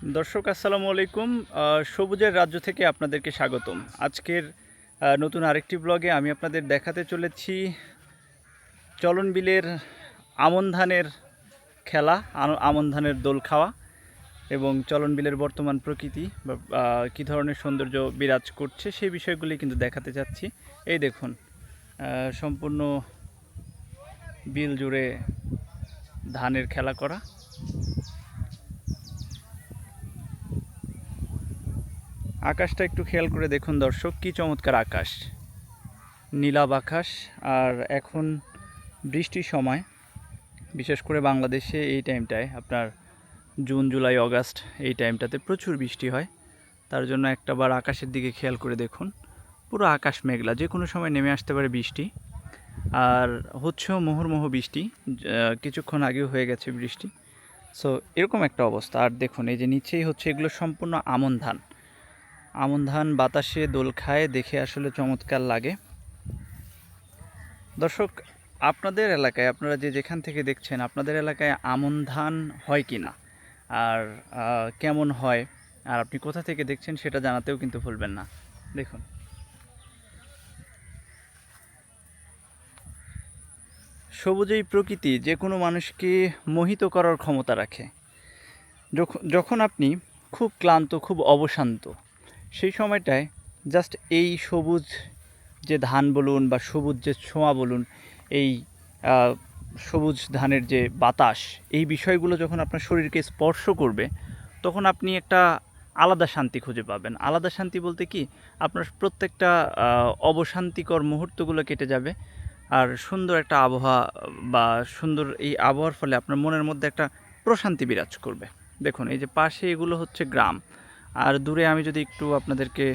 দর্শক, আসসালামু আলাইকুম। সবুজের রাজ্য থেকে আপনাদেরকে স্বাগতম। আজকের নতুন আরেকটি ব্লগে আমি আপনাদের দেখাতে চলেছি চলন বিলের আমন ধানের খেলা আমন ধানের দোল খাওয়া এবং চলন বিলের বর্তমান প্রকৃতি বা কী ধরনের সৌন্দর্য বিরাজ করছে সেই বিষয়গুলি কিন্তু দেখাতে চাচ্ছি। এই দেখুন সম্পূর্ণ বিল জুড়ে ধানের খেলা করা। আকাশটা একটু খেয়াল করে দেখুন দর্শক, কি চমৎকার আকাশ। নীলাভ আকাশ, আর এখন বৃষ্টির সময়, বিশেষ করে বাংলাদেশে এই টাইমটায়, আপনার জুন, জুলাই, অগাস্ট এই টাইমটাতে প্রচুর বৃষ্টি হয়। তার জন্য একটা বার আকাশের দিকে খেয়াল করে দেখুন, পুরো আকাশ মেঘলা, যে কোনো সময় নেমে আসতে পারে বৃষ্টি। আর হচ্ছেও মুহুর্মুহু বৃষ্টি কিছুক্ষণ আগেও হয়ে গেছে বৃষ্টি। সো এরকম একটা অবস্থা। আর দেখুন, এই যে নিচেই হচ্ছে এগুলো সম্পূর্ণ আমন ধান। আমন ধান বাতাসে দোল খায়, দেখে আসলে চমৎকার লাগে। দর্শক, আপনাদের এলাকায়, আপনারা যে যেখান থেকে দেখছেন, আপনাদের এলাকায় আমন ধান হয় কি না? আর কেমন হয়? আর আপনি কোথা থেকে দেখছেন সেটা জানাতেও কিন্তু ভুলবেন না। দেখুন। সবুজেই প্রকৃতি, যে কোনো মানুষকে মোহিত করার ক্ষমতা রাখে। যখ- যখন আপনি খুব ক্লান্ত, খুব অবশান্ত সেই সময়টায় জাস্ট এই সবুজ যে ধান বলুন বা সবুজ যে ছোঁয়া বলুন, এই সবুজ ধানের যে বাতাস, এই বিষয়গুলো যখন আপনার শরীরকে স্পর্শ করবে, তখন আপনি একটা আলাদা শান্তি খুঁজে পাবেন। আলাদা শান্তি বলতে কি, আপনার প্রত্যেকটা অবশান্তিকর মুহূর্তগুলো কেটে যাবে। আর সুন্দর একটা আবহাওয়া বা সুন্দর এই আবহাওয়ার ফলে আপনার মনের মধ্যে একটা প্রশান্তি বিরাজ করবে। দেখুন, এই যে পাশে এগুলো হচ্ছে গ্রাম। আর দূরে আমি যদি একটু আপনাদেরকে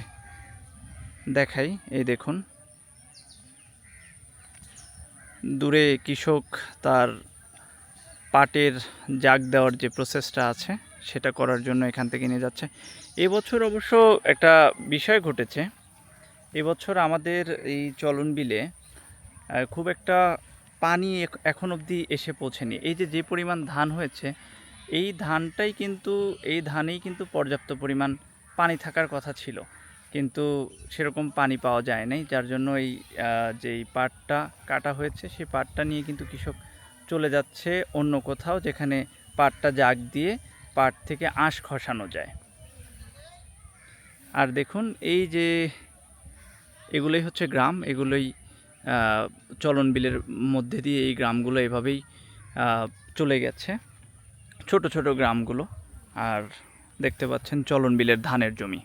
দেখাই, এই দেখুন। দূরে কৃষক তার পাটের জাগ দেওয়ার যে প্রসেসটা আছে, সেটা করার জন্য এখান থেকে নিয়ে যাচ্ছে। এবছর অবশ্য একটা বিষয় ঘটেছে। এবছর আমাদের এই চলন বিলে খুব একটা পানি এখ- এখন অবধি এসে পৌঁছেনি। এই যে যে পরিমাণ ধান হয়েছে এই ধানটাই কিন্তু, এই ধানেই কিন্তু পর্যাপ্ত পরিমাণ পানি থাকার কথা ছিল। কিন্তু সেরকম পানি পাওয়া যায় নাই যার জন্য এই যেই পাটটা কাটা হয়েছে, সেই পাটটা নিয়ে কিন্তু কৃষক চলে যাচ্ছে অন্য কোথাও, যেখানে পাটটা জাগ দিয়ে পাট থেকে আঁশ খসানো যায়। আর দেখুন, এই যে এগুলোই হচ্ছে গ্রাম, এগুলোই চলন বিলের মধ্যে দিয়ে এই গ্রামগুলো এভাবেই চলে গেছে। ছোট ছোট গ্রামগুলো আর দেখতে পাচ্ছেন চলন বিলের ধানের জমি।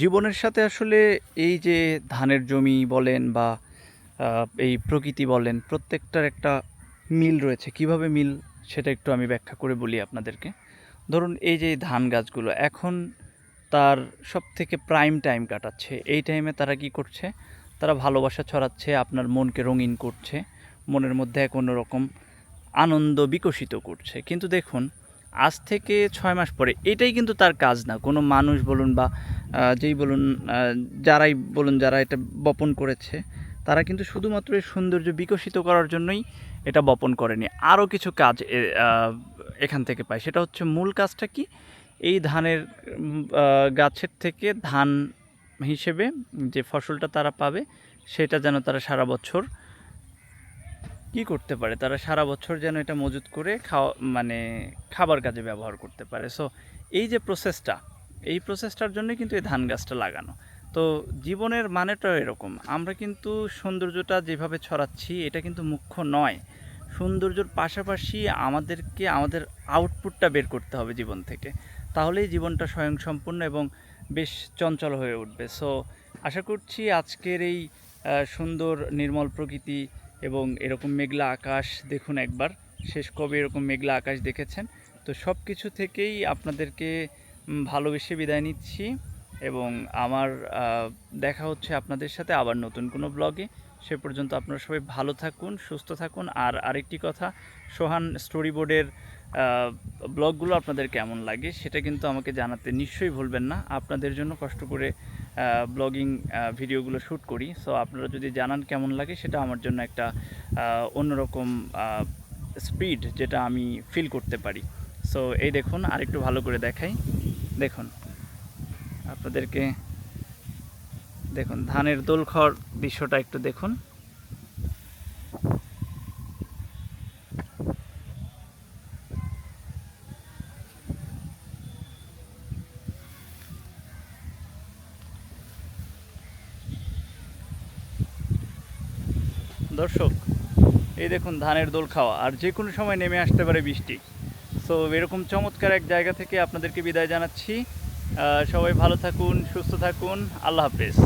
জীবনের সাথে আসলে এই যে ধানের জমি বলেন বা এই প্রকৃতি বলেন, প্রত্যেকটার একটা মিল রয়েছে। কীভাবে মিল সেটা একটু আমি ব্যাখ্যা করে বলি আপনাদেরকে। ধরুন এই যে ধান গাছগুলো, এখন তার সব থেকে প্রাইম টাইম কাটাচ্ছে। এই টাইমে তারা কি করছে? তারা ভালোবাসা ছড়াচ্ছে, আপনার মনকে রঙিন করছে, মনের মধ্যে এক অন্যরকম আনন্দ বিকশিত করছে। কিন্তু দেখুন, আজ থেকে ছয় মাস পরে এটাই কিন্তু তার কাজ না। কোনো মানুষ বলুন বা যেই বলুন যারাই বলুন, যারা এটা বপন করেছে, তারা কিন্তু শুধুমাত্র এই সৌন্দর্য বিকশিত করার জন্যই এটা বপন করেনি। আরও কিছু কাজ এখান থেকে পায়। সেটা হচ্ছে মূল কাজটা কি? এই ধানের গাছের থেকে ধান হিসেবে যে ফসলটা তারা পাবে, সেটা যেন তারা সারা বছর কি করতে পারে? তারা সারা বছর যেন এটা মজুত করে খাওয়া মানে খাবার কাজে ব্যবহার করতে পারে। সো এই যে প্রসেসটা এই প্রসেসটার জন্য কিন্তু এই ধান গাছটা লাগানো। তো জীবনের মানেটাও এরকম। আমরা কিন্তু সৌন্দর্যটা যেভাবে ছড়াচ্ছি, এটা কিন্তু মুখ্য নয়। সৌন্দর্যর পাশাপাশি আমাদেরকে, আমাদের আউটপুটটা বের করতে হবে জীবন থেকে। তাহলেই জীবনটা স্বয়ংসম্পূর্ণ এবং বেশ চঞ্চল হয়ে উঠবে। সো আশা করছি আজকের এই সুন্দর নির্মল প্রকৃতি এবং এরকম মেঘলা আকাশ দেখুন একবার। শেষ কবে এরকম মেঘলা আকাশ দেখেছেন? তো সব কিছু থেকেই আপনাদেরকে ভালোবেসে বিদায় নিচ্ছি এবং আমার দেখা হচ্ছে আপনাদের সাথে আবার নতুন কোনো ব্লগে। সে পর্যন্ত আপনারা সবাই ভালো থাকুন, সুস্থ থাকুন। আর আরেকটি কথা, সোহান স্টোরি বোর্ডের ব্লগগুলো আপনাদের কেমন লাগে সেটা কিন্তু আমাকে জানাতে নিশ্চয়ই ভুলবেন না। আপনাদের জন্য কষ্ট করে ব্লগিং ভিডিওগুলো শ্যুট করি। সো আপনারা যদি জানান কেমন লাগে সেটা আমার জন্য একটা অন্যরকম স্পিড যেটা আমি ফিল করতে পারি। সো এই দেখুন, আরেকটু ভালো করে দেখাই। দেখুন, আপনাদেরকে, দেখুন, ধানের দোল খাওয়ার দৃশ্যটা একটু দেখুন। দর্শক, এই দেখুন ধানের দোল খাওয়া, আর যে কোনো সময় নেমে আসতে পারে বৃষ্টি। সো এরকম চমৎকার এক জায়গা থেকে আপনাদেরকে বিদায় জানাচ্ছি। সবাই ভালো থাকুন, সুস্থ থাকুন, আল্লাহ হাফেজ।